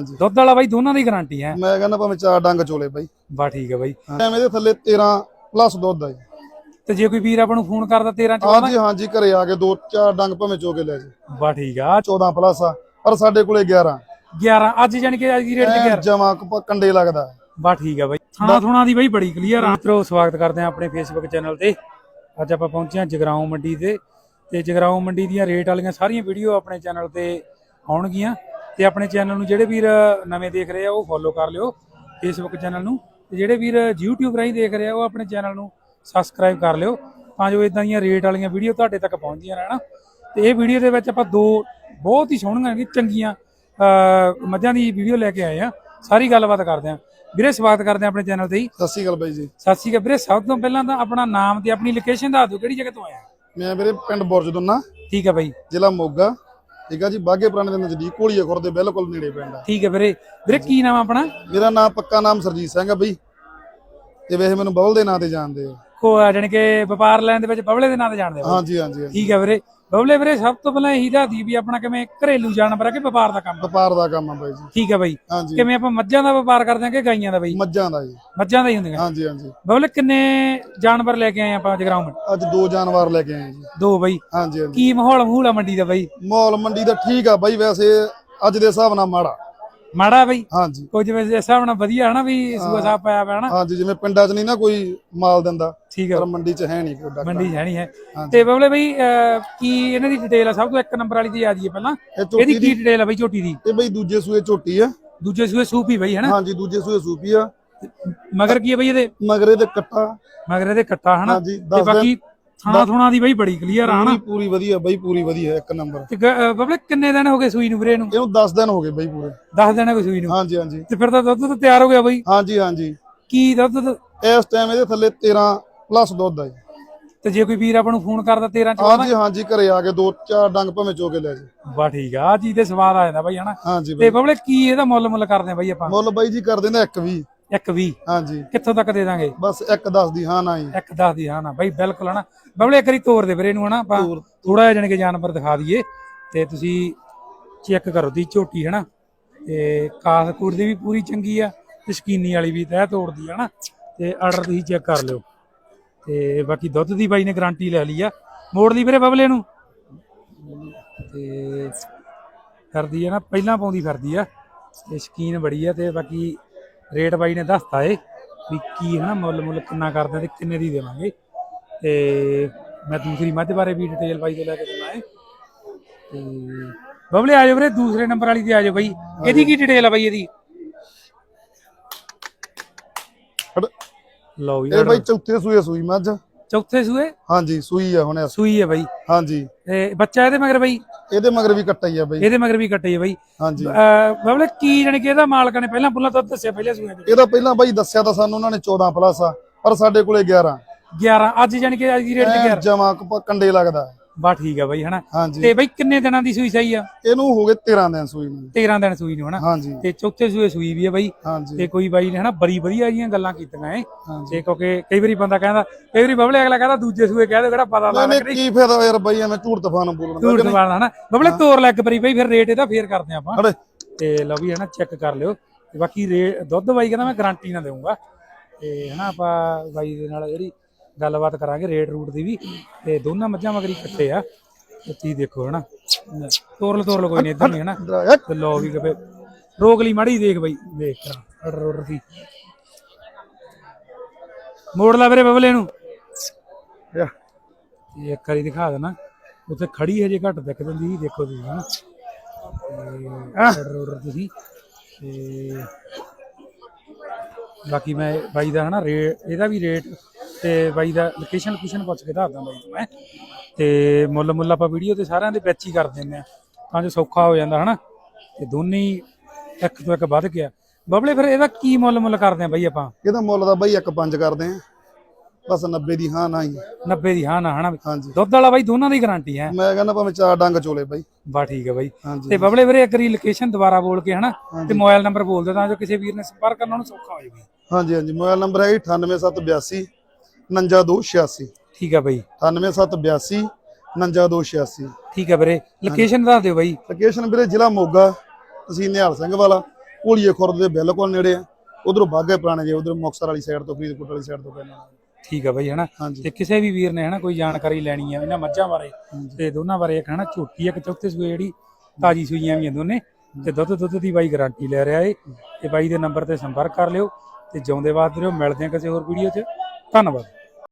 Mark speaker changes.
Speaker 1: ਦੁੱਧ ਵਾਲਾ ਬਾਈ ਦੋਨਾਂ ਦੀ ਗਾਰੰਟੀ ਹੈ।
Speaker 2: ਮੈਂ ਕਹਿੰਦਾ ਭਾਵੇਂ ਚਾਰ ਡੰਗ ਚੋਲੇ ਬਾਈ।
Speaker 1: ਬਾ ਠੀਕ ਹੈ ਬਾਈ।
Speaker 2: ਐਵੇਂ ਦੇ ਥੱਲੇ 13 ਪਲੱਸ ਦੁੱਧ ਆ ਜੀ।
Speaker 1: ਤੇ ਜੇ ਕੋਈ ਵੀਰ ਆਪਾਂ ਨੂੰ ਫੋਨ ਕਰਦਾ 13 ਚ
Speaker 2: ਹਾਂਜੀ ਹਾਂਜੀ ਘਰੇ ਆ ਕੇ ਦੋ ਚਾਰ ਡੰਗ ਭਾਵੇਂ ਚੋ ਕੇ ਲੈ ਜੀ।
Speaker 1: ਬਾ ਠੀਕ ਆ।
Speaker 2: 14 ਪਲੱਸ ਆ। ਪਰ ਸਾਡੇ ਕੋਲੇ 11
Speaker 1: 11 ਅੱਜ ਜਾਨ ਕਿ ਅੱਜ ਦੀ ਰੇਟ ਤੇ 11
Speaker 2: ਜਮਾ ਕੰਡੇ ਲੱਗਦਾ।
Speaker 1: ਬਾ ਠੀਕ ਆ ਬਾਈ। ਥਾਣਾ ਥੁਣਾ ਦੀ ਬਾਈ ਬੜੀ ਕਲੀਅਰ ਆ। ਮਿੱਤਰੋ ਸਵਾਗਤ ਕਰਦੇ ਆ ਆਪਣੇ ਫੇਸਬੁੱਕ ਚੈਨਲ ਤੇ। ਅੱਜ ਆਪਾਂ ਪਹੁੰਚੇ ਆ ਜਗਰਾਉਂ ਮੰਡੀ ਤੇ। ਤੇ ਜਗਰਾਉਂ ਮੰਡੀ ਦੀਆਂ ਰੇਟ ਵਾਲੀਆਂ ਸਾਰੀਆਂ ਵੀਡੀਓ ਆਪਣੇ ਚੈਨਲ ਤੇ ਆਉਣਗੀਆਂ। ਤੇ ਆਪਣੇ ਚੈਨਲ ਨੂੰ ਜਿਹੜੇ ਵੀਰ ਨਵੇਂ ਦੇਖ ਰਹੇ ਆ ਉਹ ਫੋਲੋ ਕਰ ਲਿਓ ਫੇਸਬੁੱਕ ਚੈਨਲ ਨੂੰ। ਤੇ ਜਿਹੜੇ ਵੀਰ YouTube ਰਾਹੀਂ ਦੇਖ ਰਹੇ ਆ ਉਹ ਆਪਣੇ ਚੈਨਲ ਨੂੰ ਸਬਸਕ੍ਰਾਈਬ ਕਰ ਲਿਓ ਤਾਂ ਜੋ ਇਦਾਂ ਦੀਆਂ ਰੇਟ ਵਾਲੀਆਂ ਵੀਡੀਓ ਤੁਹਾਡੇ ਤੱਕ ਪਹੁੰਚਦੀਆਂ ਰਹਿਣ। ਤੇ ਇਹ ਵੀਡੀਓ ਦੇ ਵਿੱਚ ਆਪਾਂ ਦੋ ਬਹੁਤ ਹੀ ਸੋਹਣੀਆਂ ਚੰਗੀਆਂ ਮੱਝਾਂ ਦੀ ਵੀਡੀਓ ਲੈ ਕੇ ਆਏ ਆ। ਸਾਰੀ ਗੱਲਬਾਤ ਕਰਦੇ ਆ। ਵੀਰੇ ਸਵਾਗਤ ਕਰਦੇ ਆ ਆਪਣੇ ਚੈਨਲ ਤੇ ਹੀ
Speaker 2: ਸਤਿ ਸ਼੍ਰੀ ਅਕਾਲ ਬਾਈ ਜੀ।
Speaker 1: ਸਤਿ ਸ਼੍ਰੀ ਅਕਾਲ। ਵੀਰੇ ਸਭ ਤੋਂ ਪਹਿਲਾਂ ਤਾਂ ਆਪਣਾ ਨਾਮ ਤੇ ਆਪਣੀ ਲੋਕੇਸ਼ਨ ਦੱਸ ਦਿਓ ਕਿਹੜੀ ਜਗ੍ਹਾ ਤੋਂ ਆਇਆ
Speaker 2: ਮੈਂ ਵੀਰੇ ਪਿੰਡ ਬੁਰਜ ਦੁੰਨਾ
Speaker 1: ਠੀਕ ਹੈ ਬਾਈ।
Speaker 2: ਜ਼ਿਲ੍ਹਾ ਮੋਗਾ। ਠੀਕ ਆ ਜੀ ਬਾਗੇ ਪੁਰਾਣੇ ਦੇ ਨਜ਼ਦੀਕ ਕੋਲੀਏ ਖੁਰ ਦੇ ਬਿਲਕੁਲ ਨੇੜੇ ਪਿੰਡ ਆ।
Speaker 1: ਠੀਕ ਹੈ ਵੀਰੇ। ਵੀਰੇ ਕੀ ਨਾਮ ਆ ਆਪਣਾ?
Speaker 2: ਮੇਰਾ ਨਾਮ ਪੱਕਾ ਨਾਮ ਸਰਜੀਤ ਸਿੰਘ ਆ ਬਈ। ਤੇ ਵੈਸੇ ਮੈਨੂੰ ਬਬਲ ਦੇ ਨਾਂ ਤੇ ਜਾਣਦੇ ਆ।
Speaker 1: ਕੋ ਜਾਣੀ ਕਿ ਵਪਾਰ ਲੈਣ ਦੇ ਵਿੱਚ ਬਬਲੇ ਦੇ ਨਾਂ ਤੇ ਜਾਣਦੇ ਹੋ
Speaker 2: ਹਾਂਜੀ ਹਾਂਜੀ ਹਾਂਜੀ।
Speaker 1: ਠੀਕ ਹੈ ਵੀਰੇ। ਬਬਲੇ ਵੀਰੇ ਸਭ ਤੋਂ ਪਹਿਲਾਂ ਇਹੀ ਦੱਸਦੀ ਵੀ ਆਪਣਾ ਕਿਵੇਂ ਘਰੇਲੂ ਜਾਨਵਰ ਆ ਕਿ ਵਪਾਰ ਦਾ ਕੰਮ ਆ?
Speaker 2: ਵਪਾਰ ਦਾ ਕੰਮ ਆ ਬਾਈ ਜੀ।
Speaker 1: ਠੀਕ ਹੈ ਬਾਈ।
Speaker 2: ਹਾਂਜੀ।
Speaker 1: ਕਿਵੇਂ ਆਪਾਂ ਮੱਝਾਂ ਦਾ ਵਪਾਰ ਕਰਦੇ ਆ ਕਿ ਗਾਈਆਂ ਦਾ ਬਾਈ?
Speaker 2: ਮੱਝਾਂ ਦਾ ਜੀ।
Speaker 1: ਮੱਝਾਂ ਦਾ ਹੀ ਹੁੰਦੀਆਂ।
Speaker 2: ਹਾਂਜੀ ਹਾਂਜੀ।
Speaker 1: ਬਬਲੇ ਕਿੰਨੇ ਜਾਨਵਰ ਲੈ ਕੇ ਆਏ ਆਪਾਂ ਜਗਰਾਉਂ
Speaker 2: ਅੱਜ ਦੋ ਜਾਨਵਰ ਲੈ ਕੇ ਆਏ ਜੀ।
Speaker 1: ਦੋ ਬਾਈ।
Speaker 2: ਹਾਂਜੀ ਹਾਂਜੀ।
Speaker 1: ਕੀ ਮਾਹੌਲ ਮਹੂਲ ਆ ਮੰਡੀ ਦਾ ਬਾਈ?
Speaker 2: ਮਾਹੌਲ ਮੰਡੀ ਦਾ ਠੀਕ ਆ ਬਾਈ ਵੈਸੇ ਅੱਜ ਦੇ ਹਿਸਾਬ ਨਾਲ ਮਾੜਾ।
Speaker 1: ਮਾੜਾ ਬਾਈ।
Speaker 2: ਹਾਂਜੀ।
Speaker 1: ਕੁਝ ਜਿਵੇਂ ਇਸ ਹਿਸਾਬ ਨਾਲ ਵਧੀਆ ਹਨਾ ਵੀ ਸੂਆ ਸਾਹ ਪਾਇਆ ਪਿਆ ਹਨਾ।
Speaker 2: ਹਾਂਜੀ ਜਿਵੇਂ ਪਿੰਡਾਂ 'ਚ ਨਹੀਂ ਨਾ ਕੋਈ ਮਾਲ ਦਿੰਦਾ
Speaker 1: ਠੀਕ ਹੈ
Speaker 2: ਪਰ ਮੰਡੀ 'ਚ ਹੈ ਨਹੀਂ ਕੋਈ ਡਾਕਟਰ।
Speaker 1: ਮੰਡੀ ਜਾਣੀ ਹੈ ਤੇ ਬਬਲੇ ਬਈ ਕੀ ਇਹਨਾਂ ਦੀ ਡਿਟੇਲ ਆ? ਸਭ ਤੋਂ ਇੱਕ ਨੰਬਰ ਵਾਲੀ ਦੀ ਆ ਜੀਏ ਪਹਿਲਾਂ।
Speaker 2: ਇਹ
Speaker 1: ਇਹਦੀ ਕੀ ਡਿਟੇਲ ਆ ਬਈ ਝੋਟੀ ਦੀ?
Speaker 2: ਇਹ ਬਈ ਦੂਜੇ ਸੂਏ ਝੋਟੀ ਆ।
Speaker 1: ਦੂਜੇ ਸੂਏ ਸੂਪੀ ਬਈ ਹਨਾ?
Speaker 2: ਹਾਂਜੀ ਦੂਜੇ ਸੂਏ ਸੂਪੀ ਆ।
Speaker 1: ਮਗਰ ਕੀ ਹੈ ਬਈ ਇਹਦੇ?
Speaker 2: ਮਗਰੇ ਤੇ ਕੱਟਾ।
Speaker 1: ਮਗਰ ਇਹਦੇ ਕੱਟਾ ਹਨਾ? ਤੇ
Speaker 2: 10 ਦਿਨ
Speaker 1: ਬਾਕੀ ਥਾਣਾ ਥੁਣਾ ਦੀ ਬਈ ਬੜੀ ਕਲੀਅਰ ਆ ਹਨਾ
Speaker 2: ਪੂਰੀ ਪੂਰੀ ਵਧੀਆ ਬਈ ਪੂਰੀ ਵਧੀਆ ਇੱਕ ਨੰਬਰ
Speaker 1: ਤੇ ਕਿੰਨੇ ਦਿਨ ਹੋ ਗਏ ਸੂਈ ਨੂੰ ਵੀਰੇ ਨੂੰ?
Speaker 2: ਇਹਨੂੰ 10 ਦਿਨ ਹੋ ਗਏ ਬਈ ਪੂਰੇ।
Speaker 1: 10 ਦਿਨ ਹੋ ਗਏ ਸੂਈ ਨੂੰ?
Speaker 2: ਹਾਂਜੀ ਹਾਂਜੀ।
Speaker 1: ਤੇ ਫਿਰ ਤਾਂ ਦੁੱਧ ਤਾਂ ਤਿਆਰ ਹੋ ਗਿਆ ਬਈ।
Speaker 2: ਹਾਂਜੀ ਹਾਂਜੀ।
Speaker 1: ਕੀ ਦੁੱਧ ਦ-
Speaker 2: ਇਸ ਟਾਈਮ ਇਹਦੇ ਥੱਲੇ 13 ਪਲੱਸ ਦੁੱਧ ਆ ਜੀ।
Speaker 1: ਤੇ ਜੇ ਕੋਈ ਵੀਰ ਆਪਾਂ ਨੂੰ ਫੋਨ ਕਰਦਾ 13 ਚ
Speaker 2: ਹਾਂਜੀ ਹਾਂਜੀ ਘਰੇ ਆ ਕੇ ਦੋ ਚਾਰ ਡੰਗ ਭਾਵੇਂ ਚੋ ਕੇ ਲੈ ਜੀ।
Speaker 1: ਬਾ ਠੀਕ ਆ। ਆ ਚੀਜ਼ ਤੇ ਸਵਾਦ ਆ ਜਾਂਦਾ ਬਈ ਹਨਾ? ਤੇ ਬਬਲੇ ਕੀ ਇਹਦਾ ਮੁੱਲ ਮੁੱਲ ਕਰਦੇ ਆ ਬਈ ਆਪਾਂ?
Speaker 2: ਮੁੱਲ ਬਾਈ ਜੀ ਕਰ ਦਿੰਦਾ ਇੱਕ ਵੀ
Speaker 1: ਇੱਕ ਵੀ
Speaker 2: ਹਾਂਜੀ।
Speaker 1: ਕਿੱਥੋਂ ਤੱਕ ਦੇ ਦਾਂਗੇ?
Speaker 2: ਬਸ ਇੱਕ ਦੱਸ ਦੀ ਹਾਂ ਨਾ ਜੀ।
Speaker 1: ਇੱਕ ਦਸ ਦੀ ਹਾਂ ਨਾ। ਬਾਈ ਬਿਲਕੁਲ ਹਨਾ। ਬਬਲੇ ਇੱਕ ਵਾਰੀ ਤੋਰ ਦੇ ਵੀਰੇ ਨੂੰ ਹਨਾ ਆਪਾਂ। ਥੋੜਾ ਜਿਹਾ ਜਾਣੀ ਕਿ ਜਾਨਵਰ ਦਿਖਾ ਦਈਏ। ਤੇ ਤੁਸੀਂ ਚੈੱਕ ਕਰੋ ਦੀ ਝੋਟੀ ਹਨਾ। ਤੇ ਕਾਸ ਕੂੜ ਦੀ ਵੀ ਪੂਰੀ ਚੰਗੀ ਆ ਤੇ ਸ਼ਕੀਨੀ ਵਾਲੀ ਵੀ ਤਹਿ ਤੋੜਦੀ ਹਨਾ। ਤੇ ਆਰਡਰ ਤੁਸੀਂ ਚੈੱਕ ਕਰ ਲਿਓ। ਤੇ ਬਾਕੀ ਦੁੱਧ ਦੀ ਬਾਈ ਨੇ ਗਾਰੰਟੀ ਲੈ ਲਈ ਆ। ਮੋੜ ਲਈ ਵੀਰੇ ਬਬਲੇ ਨੂੰ। ਤੇ ਕਰਦੀ ਆ ਨਾ ਪਹਿਲਾਂ ਪਾਉਂਦੀ ਫਿਰਦੀ ਆ। ਤੇ ਸ਼ਕੀਨ ਬੜੀ ਆ ਤੇ ਬਾਕੀ ਰੇਟ ਬਾਈ ਨੇ ਦੱਸਤਾ ਏ ਵੀ ਕੀ ਹਨਾ ਮੁੱਲ ਮੁੱਲ ਕਿੰਨਾ ਕਰਦੇ ਤੇ ਕਿੰਨੇ ਦੀ ਦੇਵਾਂਗੇ। ਤੇ ਮੈਂ ਦੂਸਰੀ ਮੱਝ ਬਾਰੇ ਵੀ ਡਿਟੇਲ ਬਾਈ ਤੋਂ ਲੈ ਕੇ ਦਿੰਦਾ ਏ। ਤੇ ਬਬਲੇ ਆ ਜਾਓ ਵੀਰੇ ਦੂਸਰੇ ਨੰਬਰ ਵਾਲੀ ਤੇ ਆ ਜਾਓ ਬਾਈ। ਇਹਦੀ ਕੀ ਡਿਟੇਲ ਆ ਬਾਈ ਇਹਦੀ? ਲਓ ਜੀ
Speaker 2: ਇਹ ਬਾਈ ਚੌਥੇ ਸੂਏ ਸੂਈ ਮੱਝ।
Speaker 1: ਚੌਥੇ ਸੂਏ?
Speaker 2: ਹਾਂਜੀ ਸੂਈ ਆ ਹੁਣ
Speaker 1: ਸੂਈ ਹੈ ਬਾਈ।
Speaker 2: ਹਾਂਜੀ।
Speaker 1: ਤੇ ਬੱਚਾ ਇਹਦੇ ਮਗਰ ਬਾਈ?
Speaker 2: ਇਹਦੇ ਮਗਰ ਵੀ ਕੱਟਾ ਹੀ ਆ ਬਾਈ।
Speaker 1: ਇਹਦੇ ਮਗਰ ਵੀ ਕੱਟੇ ਹੈ ਬਾਈ।
Speaker 2: ਹਾਂਜੀ।
Speaker 1: ਬਬਲੇ ਕੀ ਜਾਣੀ ਕਿ ਇਹਦਾ ਮਾਲਕਾਂ ਨੇ ਪਹਿਲਾਂ ਪੁੱਲਾਂ ਤੋਂ ਦੱਸਿਆ ਪਹਿਲੇ ਸੂਏ ਦੇ
Speaker 2: ਇਹਦਾ ਪਹਿਲਾਂ ਬਾਈ ਦੱਸਿਆ ਤਾਂ ਸਾਨੂੰ ਉਹਨਾਂ ਨੇ 14 ਪਲੱਸ ਆ ਪਰ ਸਾਡੇ ਕੋਲੇ 11
Speaker 1: 11 ਅੱਜ ਜਾਣੀ ਕਿ ਅੱਜ ਦੀ ਰੇਟ ਤੇ 11
Speaker 2: ਜਮਾ ਕੰਡੇ ਲੱਗਦਾ।
Speaker 1: ਬਾ ਠੀਕ ਹੈ ਬਾਈ ਹਨਾ? ਤੇ ਬਾਈ ਕਿੰਨੇ ਦਿਨਾਂ ਦੀ ਸੂਈ ਸਹੀ ਆ?
Speaker 2: ਇਹਨੂੰ ਹੋ ਗਏ 13 ਦਿਨ ਸੂਈ ਨੂੰ।
Speaker 1: 13 ਦਿਨ ਸੂਈ ਨੂੰ ਹਨਾ? ਤੇ ਚੌਥੇ ਸੂਏ ਸੂਈ ਵੀ ਹੈ ਬਾਈ। ਤੇ ਕੋਈ ਬਾਈ ਨੇ ਹਨਾ ਬੜੀ ਵਧੀਆ ਜੀਆਂ ਗੱਲਾਂ ਕੀਤੀਆਂ ਏ। ਤੇ ਕਿਉਂਕਿ ਕਈ ਵਾਰੀ ਬੰਦਾ ਕਹਿੰਦਾ ਕਈ ਵਾਰੀ ਬਬਲੇ ਅਗਲਾ ਕਹਿੰਦਾ ਦੂਜੇ ਸੂਏ ਕਹਿ ਦੇ ਕਿਹੜਾ ਪਤਾ ਲੱਗਦਾ
Speaker 2: ਨਹੀਂ ਕੀ ਫਾਇਦਾ ਯਾਰ ਬਾਈ ਐਵੇਂ ਝੂਠ ਤਫਾਨ ਬੋਲਣ
Speaker 1: ਝੂਠ ਦਵਾਣਾ ਹਨਾ? ਬਬਲੇ ਤੋਰ ਲੱਗ ਪਰੀ ਬਾਈ ਫਿਰ ਰੇਟ ਇਹਦਾ ਫੇਰ ਕਰਦੇ ਆਪਾਂ। ਤੇ ਲਓ ਵੀ ਹਨਾ ਚੈੱਕ ਕਰ ਲਿਓ। ਤੇ ਬਾਕੀ ਦੁੱਧ ਬਾਈ ਕਹਿੰਦਾ ਮੈਂ ਗਾਰੰਟੀ ਨਾ ਦੇਵਾਂਗਾ ਤੇ ਹਨਾ ਆਪਾਂ ਬਾਈ ਦੇ ਨਾਲ ਜਿਹੜੀ ਗੱਲਬਾਤ ਕਰਾਂਗੇ ਰੇਟ ਰੂਟ ਦੀ ਵੀ ਤੇ ਦੋਨਾਂ ਮੱਝਾਂ ਮਗਰੀ ਇਕੱਠੇ ਆ। ਤੇ ਤੁਸੀਂ ਦੇਖੋ ਹਨਾ। ਤੋਰ ਲ ਤੋਰ ਲ ਕੋਈ ਨਹੀਂ ਇਦਾਂ ਨਹੀਂ ਹਨਾ। ਤੇ ਲਓ ਵੀ ਕਵੇ ਰੋਕ ਲਈ ਮਾੜੀ ਦੇਖ ਬਾਈ ਦੇਖ ਕਰ ਆਰਡਰ ਆਰਡਰ ਦੀ ਮੋੜ ਲਾ ਵੀਰੇ ਬਬਲੇ ਨੂੰ।
Speaker 2: ਯਾ।
Speaker 1: ਇਹ ਇੱਕ ਵਾਰੀ ਦਿਖਾ ਦੇਣਾ। ਉੱਥੇ ਖੜੀ ਹਜੇ ਘੱਟ ਦਿਖ ਦਿੰਦੀ ਸੀ ਦੇਖੋ ਤੁਸੀਂ ਹਨਾ। ਆਰਡਰ ਆਰਡਰ ਤੁਸੀਂ ਤੇ ਬਾਕੀ ਮੈਂ ਬਾਈ ਦਾ ਹਨਾ ਰੇਟ ਇਹਦਾ ਵੀ ਰੇਟ ਤੇ ਬਾਈ ਦਾ ਲੋਕੇਸ਼ਨ ਲੋਕੇਸ਼ਨ ਪੁੱਛ ਕੇ ਦੱਸਦਾ ਬਾਈ ਨੂੰ ਮੈਂ। ਤੇ ਮੁੱਲ ਮੁੱਲ ਆਪਾਂ ਵੀਡੀਓ ਤੇ ਸਾਰਿਆਂ ਦੇ ਵਿੱਚ ਹੀ ਕਰ ਦਿੰਦੇ ਆ ਤਾਂ ਜੋ ਸੌਖਾ ਹੋ ਜਾਂਦਾ ਹਨਾ? ਤੇ ਦੋਨੇ ਹੀ ਇੱਕ ਤੋਂ ਇੱਕ ਵੱਧ ਗਿਆ। ਬਬਲੇ ਫਿਰ ਇਹਦਾ ਕੀ ਮੁੱਲ ਮੁੱਲ ਕਰਦੇ ਆ ਬਾਈ ਆਪਾਂ?
Speaker 2: ਇਹਦਾ ਮੁੱਲ ਦਾ ਬਾਈ ਇੱਕ ਪੰਜ ਕਰਦੇ ਆ ਬਸ 90 ਦੀ ਹਾਂ ਨਾ ਹੀ।
Speaker 1: 90 ਦੀ ਹਾਂ ਨਾ ਹਨਾ
Speaker 2: ਹਾਂਜੀ।
Speaker 1: ਦੁੱਧ ਵਾਲਾ ਬਾਈ ਦੋਨਾਂ ਦੀ ਗਾਰੰਟੀ ਹੈ।
Speaker 2: ਮੈਂ ਕਹਿੰਦਾ ਭਾਵੇਂ ਚਾਰ ਡੰਗ ਚੋਲੇ ਬਾਈ।
Speaker 1: ਬਾ ਠੀਕ ਹੈ ਬਾਈ। ਤੇ ਬਬਲੇ ਵੀਰੇ ਇੱਕ ਲੋਕੇਸ਼ਨ ਦੁਬਾਰਾ ਬੋਲ ਕੇ ਹਨਾ? ਤੇ ਮੋਬਾਈਲ ਨੰਬਰ ਬੋਲ ਦਿਓ ਤਾਂ ਜੋ ਕਿਸੇ ਵੀਰ ਨੇ ਸੰਪਰਕ ਕਰਨਾ ਉਹਨੂੰ ਸੌਖਾ ਹੋ ਜਾਵੇ।
Speaker 2: ਹਾਂਜੀ ਹਾਂਜੀ। ਮੋਬਾਈਲ ਨੰਬਰ ਹੈ 98782 99286
Speaker 1: ਠੀਕ ਹੈ ਬਾਈ।
Speaker 2: 98782 99286
Speaker 1: ਠੀਕ ਹੈ ਵੀਰੇ ਲੋਕੇਸ਼ਨ ਦੱਸ ਦਿਓ ਬਾਈ।
Speaker 2: ਲੋਕੇਸ਼ਨ ਵੀਰੇ ਜ਼ਿਲ੍ਹਾ ਮੋਗਾ ਤਹਿਸੀਲ ਨਿਹਾਲ ਸਿੰਘ ਵਾਲਾ ਕੋਲੀਏ ਖੁਰਦ ਦੇ ਬਿਲਕੁਲ ਨੇੜੇ ਆ। ਉਧਰੋਂ ਬਾਗੇ ਪੁਰਾਣੇ ਜੇ ਉਧਰ ਮੁਕਤਸਰ ਵਾਲੀ ਸਾਈਡ ਤੋਂ ਫਰੀਦਕੋਟ ਵਾਲੀ ਸਾਈਡ ਤੋਂ ਪੈਣਾ।
Speaker 1: ਠੀਕ ਆ ਬਾਈ ਹਨਾ?
Speaker 2: ਹਾਂਜੀ।
Speaker 1: ਤੇ ਕਿਸੇ ਵੀ ਵੀਰ ਨੇ ਹਨਾ ਕੋਈ ਜਾਣਕਾਰੀ ਲੈਣੀ ਆ ਇਹਨਾਂ ਮੱਝਾਂ ਬਾਰੇ। ਤੇ ਦੋਨਾਂ ਬਾਰੇ ਇੱਕ ਹਨਾ ਝੋਟੀ ਇੱਕ ਚੌਥੇ ਸੂਏ ਜਿਹੜੀ ਤਾਜੀ ਸੂਈਆਂ ਵੀ ਆ ਦੋਨੇ। ਤੇ ਦੁੱਧ ਦੁੱਧ ਦੀ ਬਾਈ ਗਾਰੰਟੀ ਲੈ ਰਿਹਾ ਏ। ਤੇ ਬਾਈ ਦੇ ਨੰਬਰ ਤੇ ਸੰਪਰਕ ਕਰ ਲਿਓ ਤੇ ਜਿਉਂਦੇ ਮਿਲਦੇ ਆ ਕਿਸੇ ਹੋਰ ਵੀਡੀਓ 'ਚ। ਧੰਨਵਾਦ।